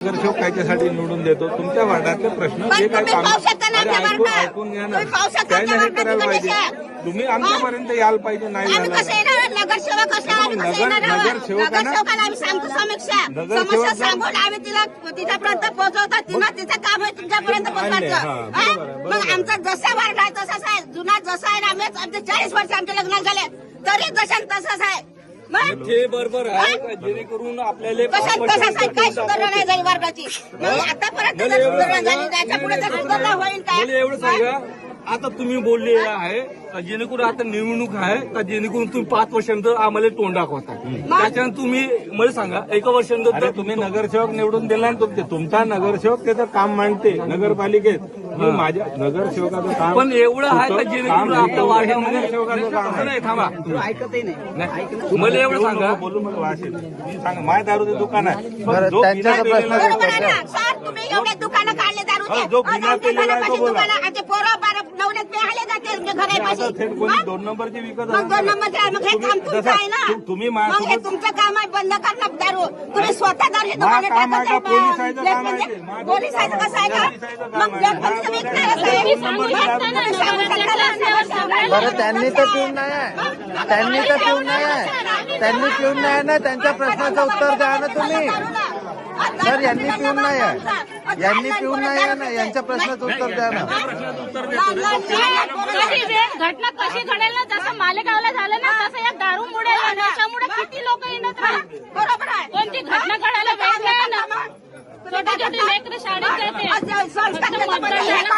नगरसेवक कायच्यासाठी निवडून देतो? तुमच्या वार्डातले प्रश्न जे काय काम ऐकून. ऐकून घ्या ना. आमच्या नाही करायला तिकडे पाहिजे? तुम्ही आमच्यापर्यंत यायला पाहिजे. नाही झालं नगरसेवक. आमचा जसा वार्ड आहे तसाच आहे. जुना जसा आहे ना आम्ही आमचे चाळीस वर्ष आमचे लग्न झाले. तरी जशान तसाच आहे. ते बरोबर आहे. जेणेकरून आपल्याला कशात आहे काय सुधारणा नाही झाली वर्गाची. मग आतापर्यंत जर सुधारणा झाली त्याच्या पुढे सुधारणा होईल का? मला एवढं सांगा. आता तुम्ही बोलले आहे का जेणेकरून आता निवडणूक आहे का जेणेकरून तुम्ही पाच वर्षानंतर आम्हाला तोंड दाखवता त्याच्यानंतर तुम्ही मला सांगा एका वर्षानंतर तुम्ही नगरसेवक निवडून दिला ना तुमचे तुमचा नगरसेवक त्याचं काम मांडते नगरपालिकेत. मी माझ्या नगरसेवकाचं काम पण एवढं आहे का जेणेकरून काम आपल्या हे वार्डामध्ये नगरसेवकाचं काम आहे. नाही थांबा. नाही. मला एवढं सांगा. बोलू मला वास येतो. मी सांगा माय दारूचे दुकान आहे. पण बरं, जो त्यांचा बिना प्रश्न पेलेला- बरोबर आहे ना. सर तुम्ही एवढे दुकानं काढले हो. दुकानं आमचे पोरं बारा जाते तुमच्या आता घरापाशी. थेट कोणी मग? दोन नंबरची विकत मग दोन नंबरचे आहे, मग हे तुम्ही- काम तुमचं जसं आहे ना. तु- तुम्ही मग हे माझ्यासोबत तुमचं काम आहे बंद करणं दारू. तुम्ही स्वतः दारू मा काम आहे का पोलिसाचं काम आहे ते? मा पोलिसाचं कसं आहे का? पोलिसाचं काम मग आहे. जगपणीचं विकणार असं तुम्ही आहे. सांगू तुम्ही शकता सांगू ना, शकता ना, बरं त्यांनी तर पिऊन नाही त्यांनी तर पिऊन नाही. त्यांनी पिऊन नाही ना. त्यांच्या प्रश्नाचं उत्तर द्या ना तुम्ही. सर यांनी पिऊन नाही आहे. यांनी पिऊन नाही आहे ना यांच्या प्रश्नाचं उत्तर द्या ना. घटना कशी घडेल ना? जसं मालेगावला झालं ना तसं या दारूमुळे नशामुळे किती लोक येणार बरोबर आहे. कोणती घटना घडायला वेळ नाही ना? छोटी छोटी लेकरं शाळेत जाते.